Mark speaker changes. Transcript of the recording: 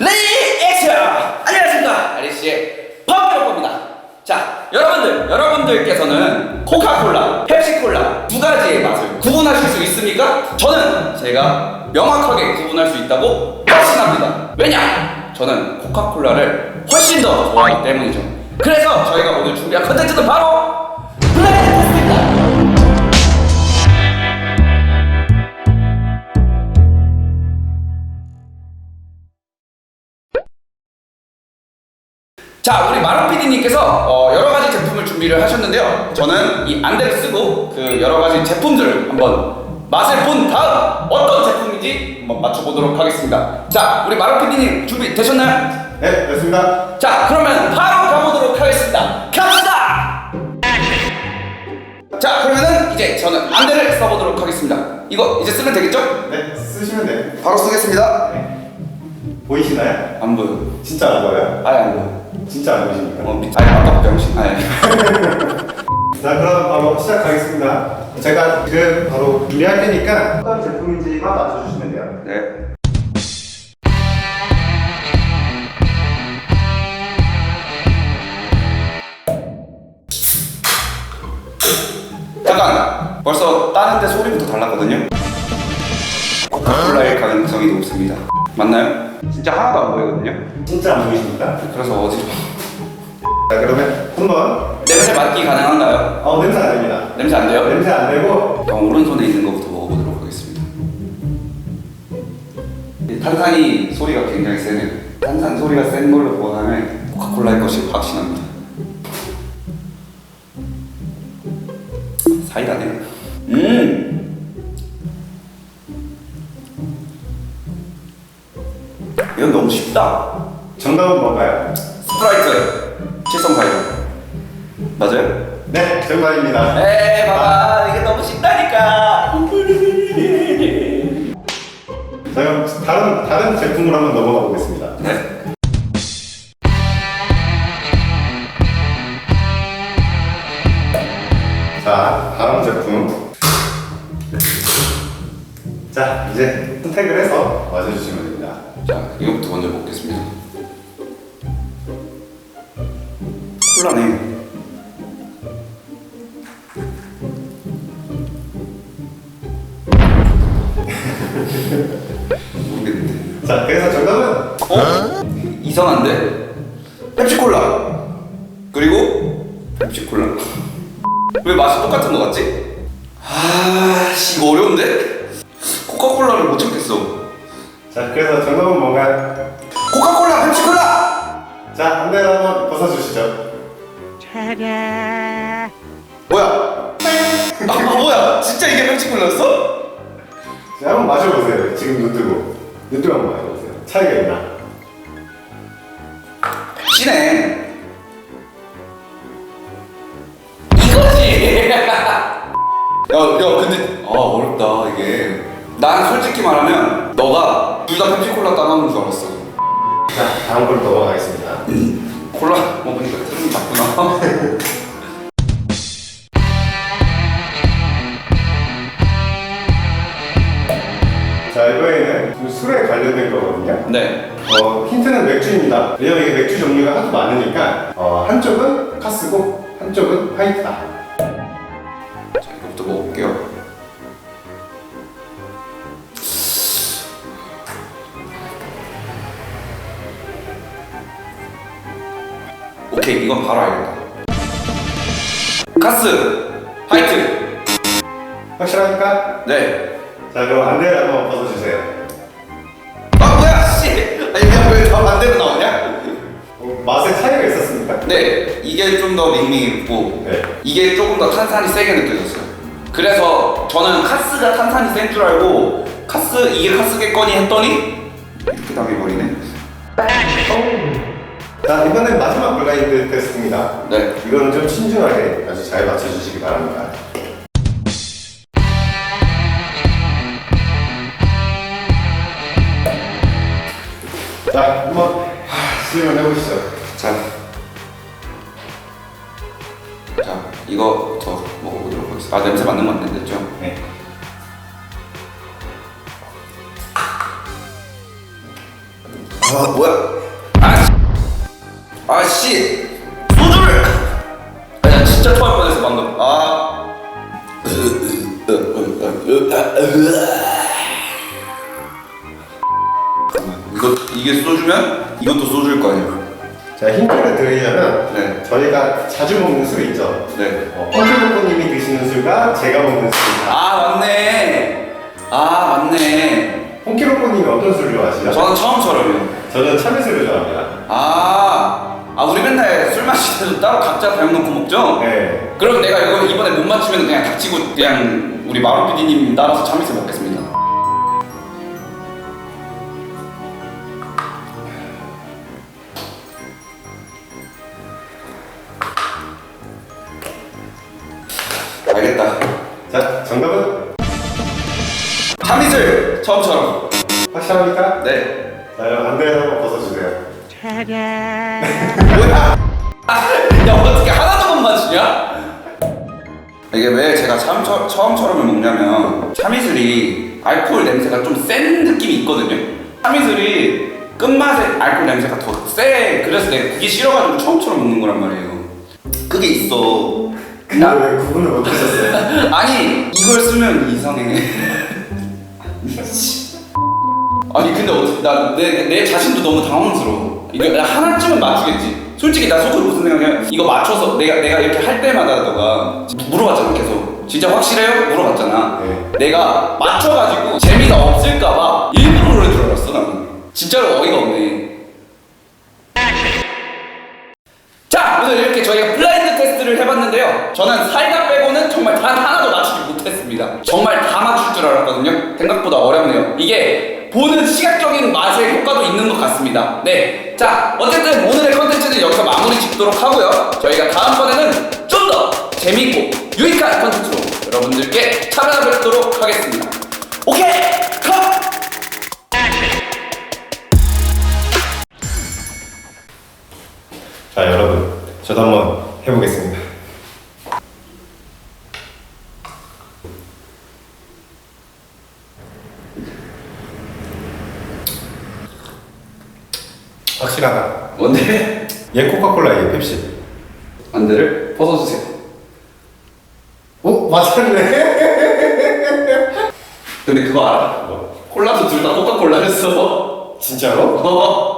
Speaker 1: 레이 액션! 안녕하십니까 아리씨의 파워로입니다 자 여러분들 여러분들께서는 코카콜라, 펩시콜라 두 가지의 맛을 구분하실 수 있습니까? 저는 제가 명확하게 구분할 수 있다고 확신합니다 왜냐? 저는 코카콜라를 훨씬 더 좋아하기 때문이죠 그래서 저희가 오늘 준비한 컨텐츠는 바로 자, 우리 마루 PD님께서 어, 여러 가지 제품을 준비를 하셨는데요. 저는 이 안대를 쓰고 그 여러 가지 제품들을 한번 맛을 본 다음 어떤 제품인지 한번 맞춰보도록 하겠습니다. 자, 우리 마루 PD님 준비 되셨나요?
Speaker 2: 네, 됐습니다.
Speaker 1: 자, 그러면 바로 가보도록 하겠습니다. 갑시다! 자, 그러면은 이제 저는 안대를 써보도록 하겠습니다. 이거 이제 쓰면 되겠죠?
Speaker 2: 네, 쓰시면 돼요.
Speaker 1: 바로 쓰겠습니다.
Speaker 2: 네. 보이시나요?
Speaker 1: 안 보여.
Speaker 2: 진짜 안 보여요?
Speaker 1: 아예 안 보여.
Speaker 2: 진짜 안 보이십니까?
Speaker 1: 어, 미... 아니, 아까 병신. 아니.
Speaker 2: 자, 그럼 바로 시작하겠습니다. 제가 지금 바로 준비할 테니까 어떤 제품인지만 맞춰주시면 돼요.
Speaker 1: 네. 잠깐 벌써 따는데 소리부터 달랐거든요. 코카콜라일 가능성이 높습니다. 맞나요? 진짜 하나도 안 보이거든요.
Speaker 2: 진짜 안 보이십니까?
Speaker 1: 그래서 어지러워.
Speaker 2: 자, 그러면 한번
Speaker 1: 냄새 맡기 가능한가요?
Speaker 2: 어, 냄새 안 됩니다.
Speaker 1: 냄새 안 돼요?
Speaker 2: 냄새 안 되고
Speaker 1: 그럼 오른손에 있는 것부터 먹어보도록 하겠습니다. 이 탄산이 소리가 굉장히 세네요. 탄산 소리가 센 걸로 보아하면 코카콜라일 것이 확신합니다. 사이다네. 음. 이건 너무 쉽다.
Speaker 2: 정답은 뭔가요?
Speaker 1: 스프라이트 칠성 사이다. 맞아요?
Speaker 2: 네, 정답입니다.
Speaker 1: 에이 봐봐 이게 너무 쉽다니까.
Speaker 2: 자, 그럼 다른 다른 제품으로 한번 넘어가 보겠습니다.
Speaker 1: 네.
Speaker 2: 자, 다음 제품. 자, 이제 선택을 해서 맞춰주시면 됩니다.
Speaker 1: 자, 이거부터 먼저 먹겠습니다. 콜라네. 모르겠는데.
Speaker 2: 자, 그래서 정답은
Speaker 1: 어? 이상한데? 펩시콜라. 그리고 펩시콜라. 왜 맛이 똑같은 거 같지? 아, 씨, 이거 어려운데? 코카콜라를 못 찾겠어.
Speaker 2: 자, 그래서 정답은 뭔가요?
Speaker 1: 코카콜라, 펩시콜라!
Speaker 2: 자, 한 대를 한번 벗어주시죠.
Speaker 1: 뭐야? 아 뭐야? 진짜 이게 펩시콜라였어?
Speaker 2: 자, 한번 마셔보세요. 지금 눈 뜨고. 눈 뜨고 한번 마셔보세요. 차이가 있나?
Speaker 1: 시네 이거지 야, 야 근데 아 어렵다 이게 난 솔직히 말하면 너가 둘 다 펩시콜라 따라하는 줄 알았어
Speaker 2: 자, 다음 걸로 넘어가겠습니다.
Speaker 1: 콜라 먹으니까 트름이 작구나
Speaker 2: 자, 이번에는 좀 술에 관련된 거거든요.
Speaker 1: 네
Speaker 2: 어, 힌트는 맥주입니다. 왜냐면 이게 맥주 종류가 하도 많으니까 어, 한쪽은 카스고 한쪽은 화이트다.
Speaker 1: 오케이 이건 바로 알겠다 카스 화이트
Speaker 2: 확실합니까?
Speaker 1: 네
Speaker 2: 자, 그럼 안대를 한번 벗어주세요.
Speaker 1: 아 뭐야 씨 아니 왜다 반대로 나오냐?
Speaker 2: 어, 맛에 차이가 있었습니까?
Speaker 1: 네 이게 좀 더 밍밍했고
Speaker 2: 네.
Speaker 1: 이게 조금 더 탄산이 세게 느껴졌어요 그래서 저는 카스가 탄산이 센 줄 알고 카스 이게 카스겠거니 했더니 이렇게 당해버리네
Speaker 2: 자, 이번엔 마지막 블라인드 테스트입니다.
Speaker 1: 네
Speaker 2: 이거는 좀 신중하게 아주 잘 맞춰주시기 바랍니다. 자, 한번 시음을 해보시죠.
Speaker 1: 자, 자 이거부터 먹어보도록 하겠습니다 아 냄새 맡는 건안 됐죠?
Speaker 2: 네.
Speaker 1: 아 뭐야? 아씨, 소주를. 아, 나 진짜 토할 뻔했어 방금. 아. 이거 이게 소주면 이것도 소주일 거 아니야?
Speaker 2: 자 힌트를 드리자면
Speaker 1: 네.
Speaker 2: 저희가 자주 먹는 술 있죠.
Speaker 1: 네.
Speaker 2: 어, 펑크로코님이 드시는 술과 제가 먹는 술입니다.
Speaker 1: 아 맞네. 아 맞네.
Speaker 2: 홍키로코님이 어떤 술 좋아하시죠?
Speaker 1: 저는 처음처럼요.
Speaker 2: 저는 참이슬을 좋아합니다.
Speaker 1: 아, 아 우리 맨날 술 마실 때도 따로 각자 병 놓고 먹죠?
Speaker 2: 네.
Speaker 1: 그럼 내가 이거 이번에 못 맞추면 그냥 닥치고 그냥 우리 마루 PD님 따라서 참이슬 먹겠습니다. 알겠다.
Speaker 2: 자 정답은
Speaker 1: 참이슬 처음처럼.
Speaker 2: 확실합니까?
Speaker 1: 네.
Speaker 2: 자 여러분 안대를 한번 벗어주세요.
Speaker 1: 뭐야? 아, 야 어떻게 하나도 못 맞추냐? 이게 왜 제가 참, 처, 처음처럼을 먹냐면 참이슬이 알코올 냄새가 좀 센 느낌이 있거든요. 참이슬이 끝맛에 알코올 냄새가 더 세. 그래서 내가 그게 싫어가지고 처음처럼 먹는 거란 말이에요. 그게 있어.
Speaker 2: 근데 왜 구분을 못하셨어요?
Speaker 1: 아니 이걸 쓰면 이상해 아니 근데 어떻게 나내 내 자신도 너무 당황스러워. 이거 나 하나쯤은 맞추겠지. 솔직히 나 속으로 무슨 생각이야? 이거 맞춰서 내가 내가 이렇게 할 때마다 너가 물어봤잖아 계속. 진짜 확실해요? 물어봤잖아.
Speaker 2: 네.
Speaker 1: 내가 맞춰가지고 재미가 없을까봐 일부러 그런 줄 알았어 나는. 진짜로 어이가 없네. 자 오늘 이렇게 저희가 블라인드 테스트를 해봤는데요. 저는 살다 빼고는 정말 단 하나도 맞추지 못했습니다. 정말 다 맞출 줄 알았거든요. 생각보다 어렵네요. 이게 보는 시각적인 맛의 효과도 있는 것 같습니다. 네 자 어쨌든 오늘의 컨텐츠는 여기서 마무리 짓도록 하고요. 저희가 다음번에는 좀 더 재밌고 유익한 컨텐츠로 여러분들께 찾아뵙도록 하겠습니다. 오케이! 컷!
Speaker 2: 자 여러분. 저도 한번 해보겠습니다. 확실하다.
Speaker 1: 뭔데?
Speaker 2: 얘 코카콜라 얘 펩시.
Speaker 1: 안대를 벗어주세요
Speaker 2: 어 맞았네.
Speaker 1: 근데 그거 알아?
Speaker 2: 뭐?
Speaker 1: 콜라도 둘 다 코카콜라였어
Speaker 2: 진짜로?
Speaker 1: 어.